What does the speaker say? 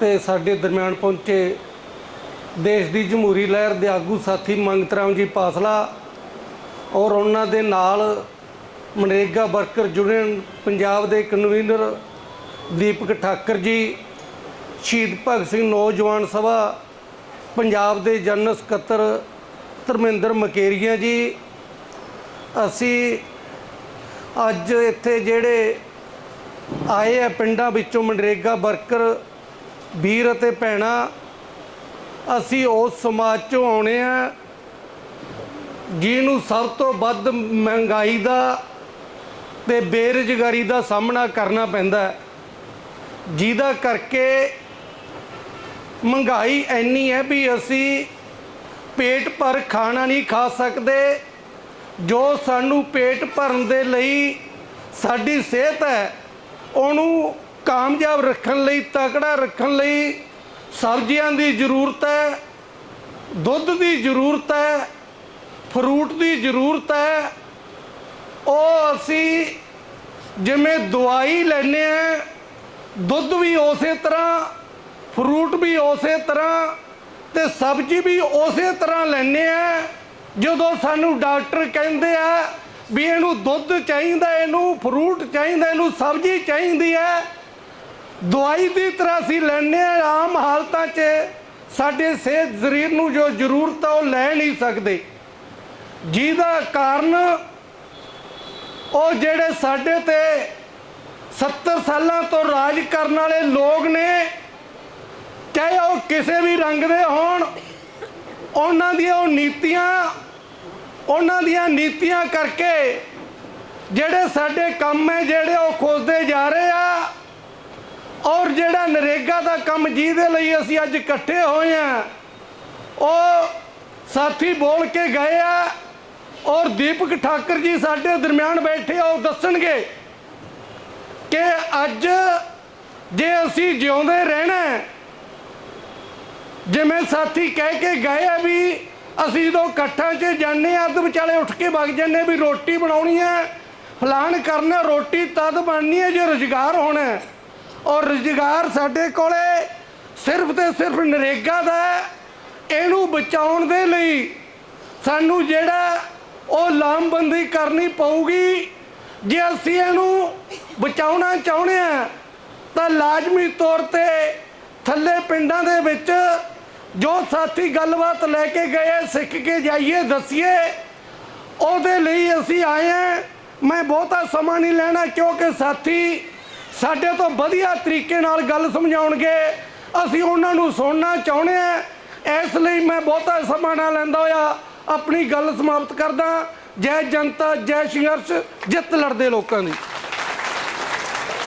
ਤੇ ਸਾਡੇ ਦਰਮਿਆਨ ਪਹੁੰਚੇ ਦੇਸ਼ ਦੀ ਜਮਹੂਰੀ ਲਹਿਰ ਦੇ ਆਗੂ ਸਾਥੀ ਮੰਗਤ ਰਾਮ ਜੀ ਪਾਸਲਾ ਔਰ ਉਹਨਾਂ ਦੇ ਨਾਲ ਮਨਰੇਗਾ ਵਰਕਰ ਯੂਨੀਅਨ ਪੰਜਾਬ ਦੇ ਕਨਵੀਨਰ ਦੀਪਕ ਠਾਕਰ ਜੀ, ਸ਼ਹੀਦ ਭਗਤ ਸਿੰਘ ਨੌਜਵਾਨ ਸਭਾ, ਪੰਜਾਬ ਦੇ ਜਨਰਲ ਸਕੱਤਰ ਧਰਮਿੰਦਰ ਮਕੇਰੀਆ ਜੀ। ਅਸੀਂ ਅੱਜ ਇੱਥੇ ਜਿਹੜੇ ਆਏ ਆ ਪਿੰਡਾਂ ਵਿੱਚੋਂ ਮਨਰੇਗਾ ਵਰਕਰ ਵੀਰ ਅਤੇ ਭੈਣਾਂ, ਅਸੀਂ ਉਸ ਸਮਾਜ ਚੋਂ ਆਉਣੇ ਆ ਜਿਹਨੂੰ ਸਭ ਤੋਂ ਵੱਧ ਮਹਿੰਗਾਈ ਦਾ ਤੇ ਬੇਰੁਜ਼ਗਾਰੀ ਦਾ ਸਾਹਮਣਾ ਕਰਨਾ ਪੈਂਦਾ ਹੈ। ਜਿਹਦਾ ਕਰਕੇ ਮਹਿੰਗਾਈ ਇੰਨੀ ਹੈ ਵੀ ਅਸੀਂ ਪੇਟ ਭਰ ਖਾਣਾ ਨਹੀਂ ਖਾ ਸਕਦੇ, ਜੋ ਸਾਨੂੰ ਪੇਟ ਭਰਨ ਦੇ ਲਈ ਸਾਡੀ ਸਿਹਤ ਹੈ, ਉਹਨੂੰ ਕਾਮਯਾਬ ਰੱਖਣ ਲਈ, ਤਕੜਾ ਰੱਖਣ ਲਈ ਸਬਜ਼ੀਆਂ ਦੀ ਜ਼ਰੂਰਤ ਹੈ, ਦੁੱਧ ਦੀ ਜ਼ਰੂਰਤ ਹੈ, ਫਰੂਟ ਦੀ ਜ਼ਰੂਰਤ ਹੈ। ਉਹ ਅਸੀਂ ਜਿਵੇਂ ਦਵਾਈ ਲੈਨੇ ਆ ਦੁੱਧ ਵੀ ਉਸੇ ਤਰ੍ਹਾਂ, ਫਰੂਟ ਵੀ ਉਸੇ ਤਰ੍ਹਾਂ ਤੇ ਸਬਜ਼ੀ ਵੀ ਉਸੇ ਤਰ੍ਹਾਂ ਲੈਨੇ ਆ ਜਦੋਂ ਸਾਨੂੰ ਡਾਕਟਰ ਕਹਿੰਦੇ ਆ ਵੀ ਇਹਨੂੰ ਦੁੱਧ ਚਾਹੀਦਾ, ਇਹਨੂੰ ਫਰੂਟ ਚਾਹੀਦਾ, ਇਹਨੂੰ ਸਬਜ਼ੀ ਚਾਹੀਦੀ ਹੈ ਦਵਾਈ ਦੀ ਤਰ੍ਹਾਂ ਅਸੀਂ ਲੈਨੇ ਆ ਆਮ ਹਾਲਤਾਂ 'ਚ ਸਾਡੇ ਸਿਹਤ ਸਰੀਰ ਨੂੰ ਜੋ ਜ਼ਰੂਰਤ ਆ, ਉਹ ਲੈ ਨਹੀਂ ਸਕਦੇ। ਜਿਹਦਾ ਕਾਰਨ ਉਹ ਜਿਹੜੇ ਸਾਡੇ ਤੇ 70 ਸਾਲਾਂ ਤੋਂ ਰਾਜ ਕਰਨ ਵਾਲੇ ਲੋਕ ਨੇ, ਚਾਹੇ ਉਹ ਕਿਸੇ ਵੀ ਰੰਗ ਦੇ ਹੋਣ, ਉਹਨਾਂ ਦੀਆਂ ਉਹ ਨੀਤੀਆਂ, ਉਹਨਾਂ ਦੀਆਂ ਨੀਤੀਆਂ ਕਰਕੇ ਜਿਹੜੇ ਸਾਡੇ ਕੰਮ ਹੈ, ਜਿਹੜੇ ਉਹ ਖੋਜਦੇ ਜਾ ਰਹੇ ਆ ਔਰ ਜਿਹੜਾ ਨਰੇਗਾ ਦਾ ਕੰਮ ਜਿਹਦੇ ਲਈ ਅਸੀਂ ਅੱਜ ਇਕੱਠੇ ਹੋਏ ਆ, ਉਹ ਸਾਥੀ ਬੋਲ ਕੇ ਗਏ ਆ ਔਰ ਦੀਪਕ ਠਾਕਰ ਜੀ ਸਾਡੇ ਦਰਮਿਆਨ ਬੈਠੇ ਆ, ਉਹ ਦੱਸਣਗੇ ਕਿ ਅੱਜ ਜੇ ਅਸੀਂ ਜਿਉਂਦੇ ਰਹਿਣਾ ਜਿਵੇਂ ਸਾਥੀ ਕਹਿ ਕੇ ਗਏ ਆ ਵੀ ਅਸੀਂ ਜਦੋਂ ਇਕੱਠਾਂ 'ਚ ਜਾਂਦੇ ਆ ਅੱਧ ਵਿਚਾਲੇ ਉੱਠ ਕੇ ਵਗ ਜਾਂਦੇ ਵੀ ਰੋਟੀ ਬਣਾਉਣੀ ਹੈ ਫਲਾਨ ਕਰਨਾ ਰੋਟੀ ਤਦ ਬਣਨੀ ਹੈ ਜੇ ਰੁਜ਼ਗਾਰ ਹੋਣਾ ਔਰ ਰੁਜ਼ਗਾਰ ਸਾਡੇ ਕੋਲੇ ਸਿਰਫ ਤੇ ਸਿਰਫ ਨਰੇਗਾ ਦਾ ਹੈ। ਇਹਨੂੰ ਬਚਾਉਣ ਦੇ ਲਈ ਸਾਨੂੰ ਜਿਹੜਾ ਉਹ ਲਾਮਬੰਦੀ ਕਰਨੀ ਪਊਗੀ ਜੇ ਅਸੀਂ ਇਹਨੂੰ ਬਚਾਉਣਾ ਚਾਹੁੰਦੇ ਆ ਤਾਂ ਲਾਜ਼ਮੀ ਤੌਰ ਤੇ ਥੱਲੇ ਪਿੰਡਾਂ ਦੇ ਵਿੱਚ ਜੋ ਸਾਥੀ ਗੱਲਬਾਤ ਲੈ ਕੇ ਗਏ, ਸਿੱਖ ਕੇ ਜਾਈਏ, ਦੱਸੀਏ, ਉਹਦੇ ਲਈ ਅਸੀਂ ਆਏ ਹਾਂ ਮੈਂ ਬਹੁਤਾ ਸਮਾਂ ਨਹੀਂ ਲੈਣਾ, ਕਿਉਂਕਿ ਸਾਥੀ ਸਾਡੇ ਤੋਂ ਵਧੀਆ ਤਰੀਕੇ ਨਾਲ ਗੱਲ ਸਮਝਾਉਣਗੇ। ਅਸੀਂ ਉਹਨਾਂ ਨੂੰ ਸੁਣਨਾ ਚਾਹੁੰਦੇ ਆ ਇਸ ਲਈ ਮੈਂ ਬਹੁਤਾ ਸਮਾਂ ਨਾ ਲੈਂਦਾ ਹੋਇਆ। ਆਪਣੀ ਗੱਲ ਸਮਾਪਤ ਕਰਦਾ। ਜੈ ਜਨਤਾ, ਜੈ ਸੰਘਰਸ਼, ਜਿੱਤ ਲੜਦੇ ਲੋਕਾਂ ਦੀ।